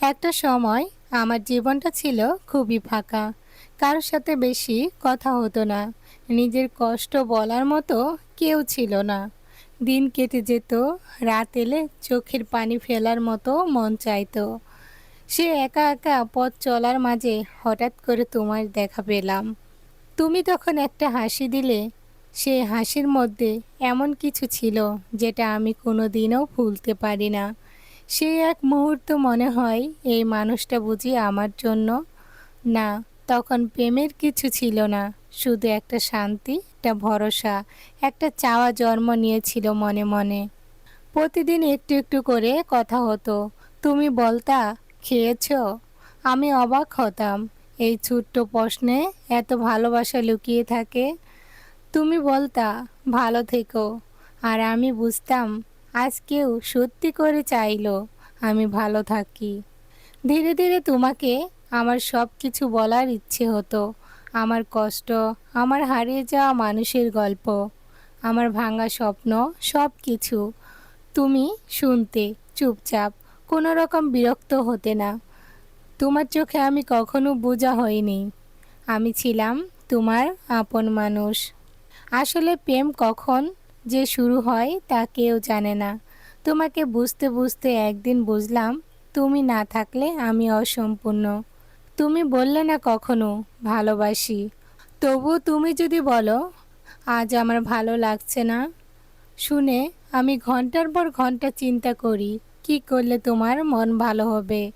একটা সময় আমার জীবনটা ছিল খুবই ফাঁকা। কারোর সাথে বেশি কথা হতো না। নিজের কষ্ট বলার মতো কেউ ছিল না। দিন কেটে যেত, রাত এলে চোখের পানি ফেলার মতো মন চাইতো। সে একা একা পথ চলার মাঝে হঠাৎ করে তোমার দেখা পেলাম। তুমি তখন একটা হাসি দিলে। সে হাসির মধ্যে এমন কিছু ছিল যেটা আমি কোনো দিনও ভুলতে পারি না। সে এক মুহূর্ত মনে হয়, এই মানুষটা বুঝি আমার জন্য? না, তখন প্রেমের কিছু ছিল না, শুধু একটা শান্তি, একটা ভরসা, একটা চাওয়া জন্ম নিয়েছিল মনে মনে। প্রতিদিন একটু একটু করে কথা হতো, তুমি বলতা, খেয়েছো? আমি অবাক হতাম, এই ছোট্ট প্রশ্নে এত ভালোবাসা লুকিয়ে থাকে। তুমি বলতা, ভালো থেকো। আর আমি বুঝতাম আজ কেউ সত্যি করে চাইলো, আমি ভালো থাকি। ধীরে ধীরে তোমাকে আমার সব কিছু বলার ইচ্ছে হতো। আমার কষ্ট, আমার হারিয়ে যাওয়া মানুষের গল্প, আমার ভাঙা স্বপ্ন, সব কিছু। তুমি শুনতে চুপচাপ, কোনো রকম বিরক্ত হতে না। তোমার চোখে আমি কখনো বোঝা হইনি আমি ছিলাম তোমার আপন মানুষ। আসলে প্রেম কখন যে শুরু হয় তা কেউ জানে না। তোমাকে বুঝতে বুঝতে একদিন বুঝলাম, তুমি না থাকলে আমি অসম্পূর্ণ। তুমি বললে না কখনো, ভালোবাসি। তবু তুমি যদি বলো, আজ আমার ভালো লাগছে না। শুনে আমি ঘণ্টার পর ঘণ্টা চিন্তা করি, কি করলে তোমার মন ভালো হবে।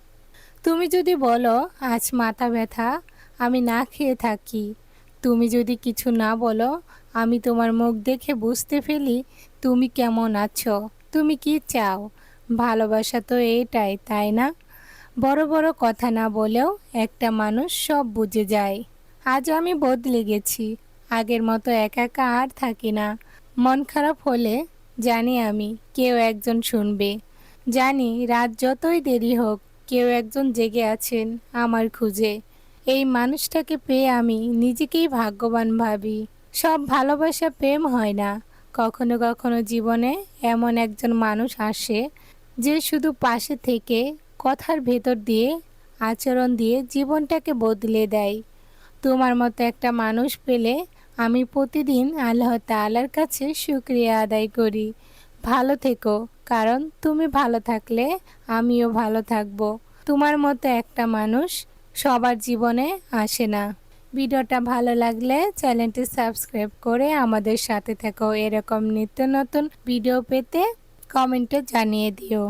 তুমি যদি বলো, আজ মাথা ব্যথা, আমি না খেয়ে থাকি। তুমি যদি কিছু না বলো, আমি তোমার মুখ দেখে বুঝতে ফেলি তুমি কেমন আছো, তুমি কি চাও? ভালোবাসা তো এইটাই তাই না? বড় বড় কথা না বলেও একটা মানুষ সব বুঝে যায়। আজ আমি বদলে গেছি, আগের মতো একা একা আর থাকি না। মন খারাপ হলে জানি আমি কেউ একজন শুনবে। জানি রাত যতই দেরি হোক, কেউ একজন জেগে আছেন আমার খুঁজে। এই মানুষটাকে পেয়ে আমি নিজেকেই ভাগ্যবান ভাবি। সব ভালোবাসা প্রেম হয় না। কখনো কখনো জীবনে এমন একজন মানুষ আসে যে শুধু পাশে থেকে কথার ভেতর দিয়ে, আচরণ দিয়ে জীবনটাকে বদলে দেয়। তোমার মতো একটা মানুষ পেলে আমি প্রতিদিন আল্লাহ তালার কাছে শুক্রিয়া আদায় করি। ভালো থেকো, কারণ তুমি ভালো থাকলে আমিও ভালো থাকব। তোমার মতো একটা মানুষ সবার জীবনে আসে না। ভিডিওটা ভালো লাগলে চ্যানেলটি সাবস্ক্রাইব করে আমাদের সাথে থেকো। এরকম নিত্য নতুন ভিডিও পেতে কমেন্টে জানিয়ে দিও।